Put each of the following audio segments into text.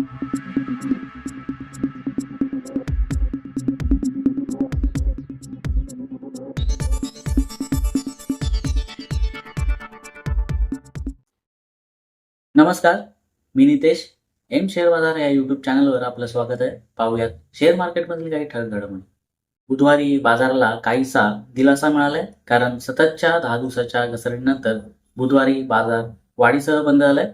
नमस्कार मी Nitesh. M share बाजार या युट्यूब चॅनलवर आपलं स्वागत आहे. पाहूयात शेअर मार्केटमधील काही ठळक घडामोडी. बुधवारी बाजाराला काहीसा दिलासा मिळालाय कारण सततच्या दहा दिवसाच्या घसरणीनंतर बुधवारी बाजार वाढीसह बंद झालाय.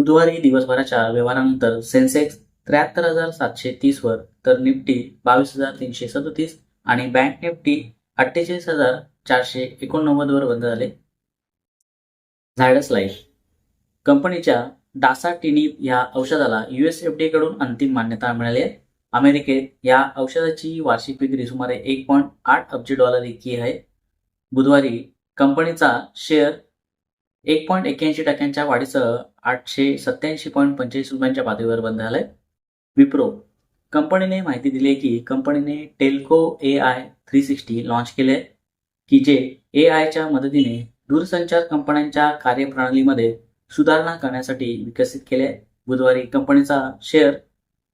बुधवारी दिवसभराच्या व्यवहारानंतर सेन्सेक्स त्र्याहत्तर हजार सातशे तीस वर तर निफ्टी बावीस हजार तीनशे सदतीस आणि बँक निफ्टी अठ्ठेचाळीस हजार चारशे एकोणनव्वद वर बंद झाले. Zydus Life. कंपनीच्या डासाटिनिब या औषधाला यूएसएफडीए कडून अंतिम मान्यता मिळाली आहे. अमेरिकेत या औषधाची वार्षिक विक्री सुमारे एक पॉईंट आठ अब्ज डॉलर इतकी आहे. बुधवारी कंपनीचा शेअर एक पॉईंट एक्क्याऐंशी टक्क्यांच्या वाढीसह आठशे सत्याऐंशी पॉईंट पंचेचाळीस रुपयांच्या पातळीवर बंद झालाय. विप्रो कंपनीने माहिती दिली आहे की कंपनीने Telco A I three sixty launch केले आहे की जे ए आयच्या मदतीने दूरसंचार कंपन्यांच्या कार्यप्रणालीमध्ये सुधारणा करण्यासाठी विकसित केले आहे बुधवारी कंपनीचा शेअर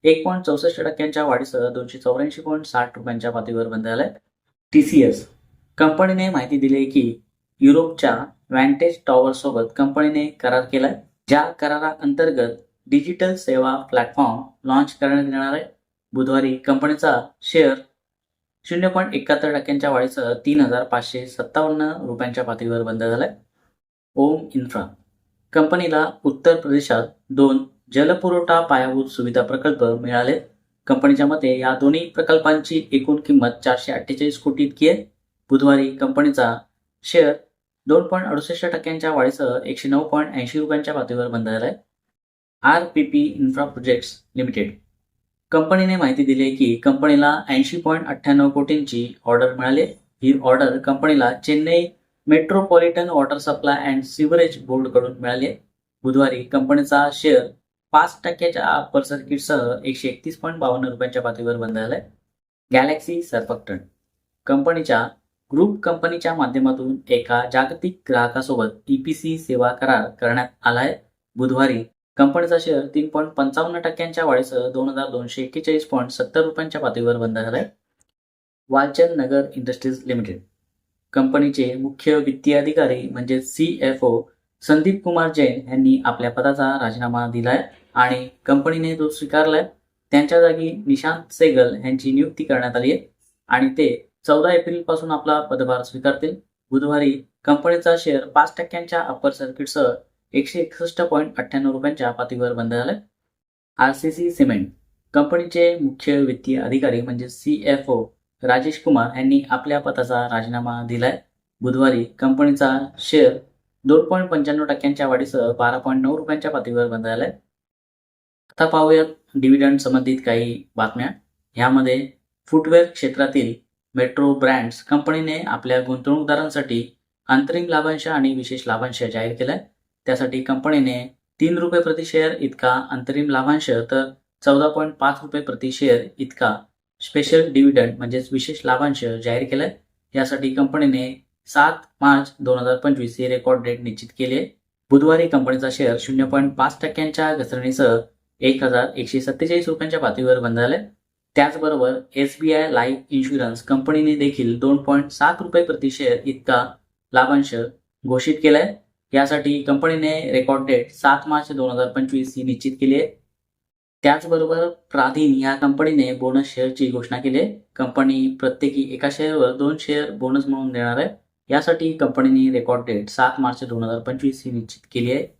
एक पॉईंट चौसष्ट टक्क्यांच्या वाढीसह दोनशे चौऱ्याऐंशी पॉईंट साठ रुपयांच्या पातळीवर बंद झालाय. टी सी एस कंपनीने माहिती दिली आहे की युरोपच्या व्हॅन्टेज टॉवर सोबत कंपनीने करार केलाय ज्या करारा अंतर्गत डिजिटल सेवा प्लॅटफॉर्म लॉन्च करण्यात येणार आहे. बुधवारी कंपनीचा शेअर शून्य पॉईंट एकाहत्तर टक्क्यांच्या वाढीसह तीन हजार पाचशे सत्तावन्न रुपयांच्या पातळीवर बंद झालाय. ओम इन्फ्रा कंपनीला उत्तर प्रदेशात दोन जलपुरवठा पायाभूत सुविधा प्रकल्प मिळाले. कंपनीच्या मते या दोन्ही प्रकल्पांची एकूण किंमत चारशे अठ्ठेचाळीस कोटी इतकी आहे. बुधवारी कंपनीचा शेअर दोन पॉईंट अडुसष्ट टक्क्यांच्या वाढीसह एकशे नऊ पॉईंट ऐंशी रुपयांच्या पातळीवर बंद झालाय. R P P Infra Projects Limited. कंपनीने माहिती दिली आहे की कंपनीला ऐंशी पॉईंट अठ्ठ्याण्णव कोटींची ऑर्डर मिळाली ही ऑर्डर कंपनीला Chennai Metropolitan Water Supply and Sewerage बोर्डकडून मिळाली आहे. बुधवारी कंपनीचा शेअर पाच टक्क्याच्या अपर सर्किटसह एकशे एकतीस पॉईंट बावन्न रुपयांच्या पातळीवर बंद झालाय. गॅलेक्सी सर्फक्टन कंपनीच्या ग्रुप कंपनीच्या माध्यमातून एका जागतिक ग्राहकासोबत ईपीसी सेवा करार करण्यात आलाय. बुधवारी कंपनीचा शेअर तीन पॉईंट पंचावन्न टक्क्यांच्या वाढीसह दोन हजार दोनशे एक्केचाळीस पॉईंट सत्तर रुपयांच्या पातळीवर बंद झालाय. Walchand Nagar Industries Limited. कंपनीचे मुख्य वित्तीय अधिकारी म्हणजे C F O Sandeep Kumar Jain यांनी आपल्या पदाचा राजीनामा दिलाय आणि कंपनीने तो स्वीकारलाय. त्यांच्या जागी निशांत सेगल यांची नियुक्ती करण्यात आली आहे आणि ते चौदा एप्रिलपासून आपला पदभार स्वीकारतील. बुधवारी कंपनीचा शेअर पाच टक्क्यांच्या अप्पर सर्किटसह एकशे एकसष्ट पॉईंट अठ्ठ्याण्णव रुपयांच्या पातळीवर बंद झालाय आर सी सी सिमेंट कंपनीचे मुख्य वित्तीय अधिकारी म्हणजे C F O Rajesh Kumar यांनी आपल्या पदाचा राजीनामा दिलाय. बुधवारी कंपनीचा शेअर दोन पॉईंट पंच्याण्णव टक्क्यांच्या वाढीसह बारा पॉईंट नऊ रुपयांच्या पातळीवर बंद झालाय. आता पाहूयात डिव्हिडंड संबंधित काही बातम्या. ह्यामध्ये फुटवेअर क्षेत्रातील मेट्रो ब्रँड्स कंपनीने आपल्या गुंतवणूकदारांसाठी अंतरिम लाभांश आणि विशेष लाभांश जाहीर केलाय. त्यासाठी कंपनीने तीन रुपये प्रति शेअर इतका अंतरिम लाभांश तर चौदा पॉईंट पाच रुपये प्रति शेअर इतका स्पेशल डिव्हिडंड म्हणजेच विशेष लाभांश जाहीर केलाय. यासाठी कंपनीने सात मार्च दोन हजार पंचवीस ही रेकॉर्ड डेट निश्चित केली आहे. बुधवारी कंपनीचा शेअर शून्य पॉईंट पाच टक्क्यांच्या घसरणीसह एक हजार एकशे सत्तेचाळीस रुपयांच्या पातळीवर बंद झालाय. त्याचबरोबर S B I life insurance कंपनीने देखील दोन पॉईंट सात रुपये प्रति शेअर इतका लाभांश घोषित केलाय. यासाठी कंपनीने रेकॉर्ड डेट सात मार्च दोन हजार पंचवीस ही निश्चित केली आहे. त्याचबरोबर प्राधीन या कंपनीने बोनस शेअरची घोषणा केली आहे. कंपनी प्रत्येकी एका शेअरवर दोन शेअर बोनस म्हणून देणार आहे. यासाठी कंपनीने रेकॉर्ड डेट सात मार्च दोन हजार पंचवीस ही निश्चित केली आहे.